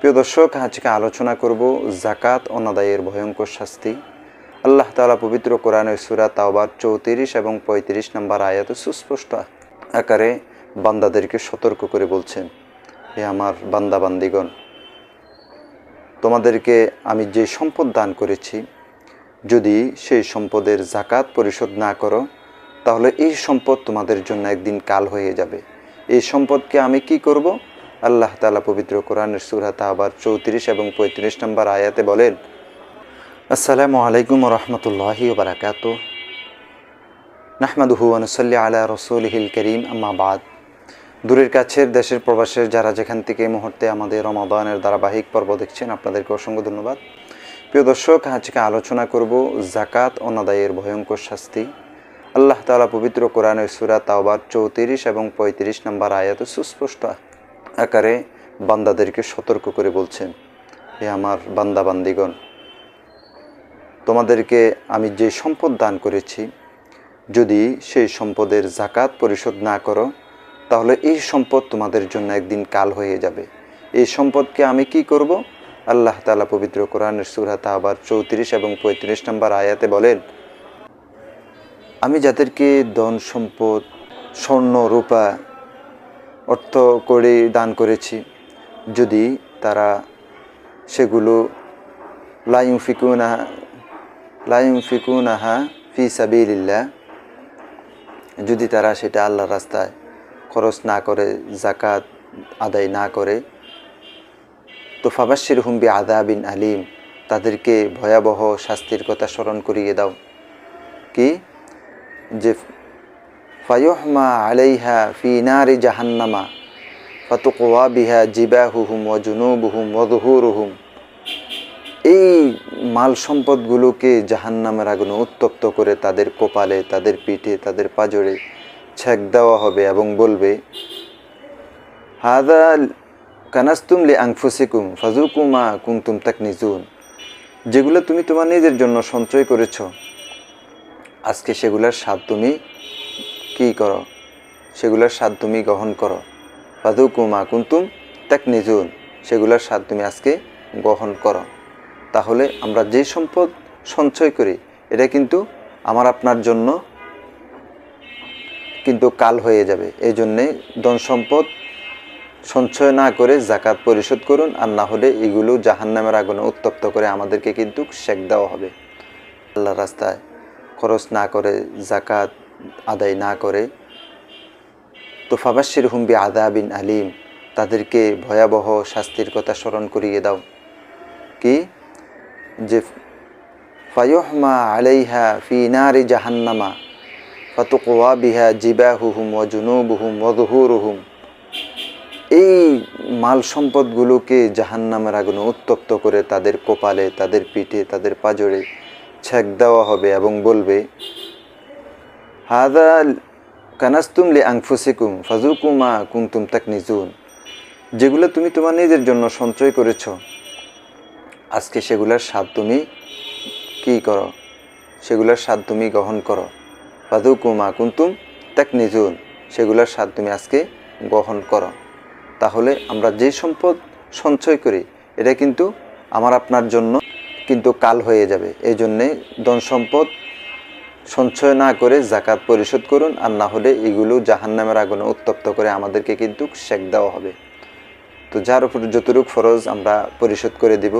প্রিয় দর্শক, আজকে আলোচনা করব জাকাত অনাদায়ের ভয়ঙ্কর শাস্তি। আল্লাহ তাআলা পবিত্র কোরআনের সুরা তাওবার চৌত্রিশ এবং পঁয়ত্রিশ নম্বর আয়াতে সুস্পষ্ট আকারে বান্দাদেরকে সতর্ক করে বলছেন, হে আমার বান্দা বান্দিগণ তোমাদেরকে আমি যে সম্পদ দান করেছি, যদি সেই সম্পদের জাকাত পরিশোধ না করো, তাহলে এই সম্পদ তোমাদের জন্য একদিন কাল হয়ে যাবে। এই সম্পদকে আমি কি করব? আল্লাহ তাআলা পবিত্র কোরআনের সুরাত আবার চৌত্রিশ এবং পঁয়ত্রিশ নম্বর আয়াতে বলেন, আসসালামু আলাইকুম রহমতুল্লাহি বারাকাত। নাহমাদুহু আনুসল্লি আলা রসুল হিল করিম, আম্মা বাদ। দূরের কাছের দেশের প্রবাসের যারা যেখান থেকে এই মুহূর্তে আমাদের রমাদানের ধারাবাহিক পর্ব দেখছেন, আপনাদেরকে অসংখ্য ধন্যবাদ। প্রিয় দর্শক, আজকে আলোচনা করব জাকাত অনাদায়ের ভয়ঙ্কর শাস্তি। আল্লাহ তাআলা পবিত্র কোরআনের সুরা তাওবার চৌত্রিশ এবং পঁয়ত্রিশ নম্বর আয়াত সুস্পষ্ট আকারে বান্দাদেরকে সতর্ক করে বলছেন, হে আমার বান্দা বান্দিগণ, তোমাদেরকে আমি যে সম্পদ দান করেছি, যদি সেই সম্পদের জাকাত পরিশোধ না করো, তাহলে এই সম্পদ তোমাদের জন্য একদিন কাল হয়ে যাবে। এই সম্পদকে আমি কি করব? আল্লাহ তাআলা পবিত্র কোরআনের সুরাত আবার চৌত্রিশ এবং পঁয়ত্রিশ নম্বর আয়াতে বলেন, আমি যাদেরকে ধন সম্পদ, স্বর্ণ, রূপা অর্থ করে, দান করেছি। যদি তারা সেগুলো লাইম ফিকুনা লাইম ফিকুনাহা ফি সাবিলিল্লাহ, যদি তারা সেটা আল্লাহর রাস্তায় খরচ না করে জাকাত আদায় না করে, তো ফাবাসির হুম্বি আদাবিন আলিম, তাদেরকে ভয়াবহ শাস্তির কথা স্মরণ করিয়ে দাও। কি? যে ফায়ুহমা আলাইহা ফি নারি জাহান্নামা, ফাতুকওয়া বিহা জিবাহুহুম ওয়া জুনুবুহুম ওয়া যুহুরুহুম। এই মাল সম্পদগুলোকে জাহান্নামের আগুনে উত্তপ্ত করে তাদের কপালে, তাদের পিঠে, তাদের পাজরে ছেক দেওয়া হবে এবং বলবে, হাদা কানাস্তুম লি আংফুসিকুম ফাজুকুমা কুমতুম তাক নিজুন যেগুলো তুমি তোমার নিজের জন্য সঞ্চয় করেছ, আজকে সেগুলোর স্বাদ তুমি কী করো? সেগুলোর স্বাদ তুমি গ্রহণ করো। ফাজুকুমা কুন্তুম তাক নিজুন সেগুলোর স্বাদ তুমি আজকে গ্রহণ করো। তাহলে আমরা যে সম্পদ সঞ্চয় করি, এটা কিন্তু আমার আপনার জন্য কিন্তু কাল হয়ে যাবে। এই জন্যে ধন সম্পদ সঞ্চয় না করে জাকাত পরিশোধ করুন, আর না হলে এগুলো জাহান্নামের আগুনে উত্তপ্ত করে আমাদেরকে কিন্তু শেক দেওয়া হবে। আল্লাহ রাস্তায় খরচ না করে জাকাত আদায় না করে, তো ফাবাসির হুম্বি আদাবিন আলিম, তাদেরকে ভয়াবহ শাস্তির কথা স্মরণ করিয়ে দাও। কি? যে ফায়ুহমা আলাইহা ফি নারি জাহান্নামা, ফাতুকওয়া বিহা জিবাহুহুম ওয়া জুনুবুহুম ওয়া যুহুরুহুম। এই মাল সম্পদগুলোকে জাহান্নামের আগুনে উত্তপ্ত করে তাদের কপালে, তাদের পিঠে, তাদের পাজরে ছেক দেওয়া হবে এবং বলবে হাদা কানাস্তুম লি আংফুসিকুম ফাজুকুমা কুমতুম তাক নিজুন যেগুলো তুমি তোমার নিজের জন্য সঞ্চয় করেছ। আজকে সেগুলোর স্বাদ তুমি কি করো? সেগুলোর স্বাদ তুমি গ্রহণ করো। ফাদুকুমা কুন্তুম তাক নিজুন সেগুলোর স্বাদ তুমি আজকে গ্রহণ করো। তাহলে আমরা যে সম্পদ সঞ্চয় করি, এটা কিন্তু আমার আপনার জন্য কিন্তু কাল হয়ে যাবে। এই জন্যে ধন সম্পদ সঞ্চয় না করে জাকাত পরিশোধ করুন, আর না হলে এগুলো জাহান্নামের আগুনে উত্তপ্ত করে আমাদেরকে কিন্তু শেক দেওয়া হবে। তো যার উপর যতটুকু ফরজ আমরা পরিশোধ করে দিব।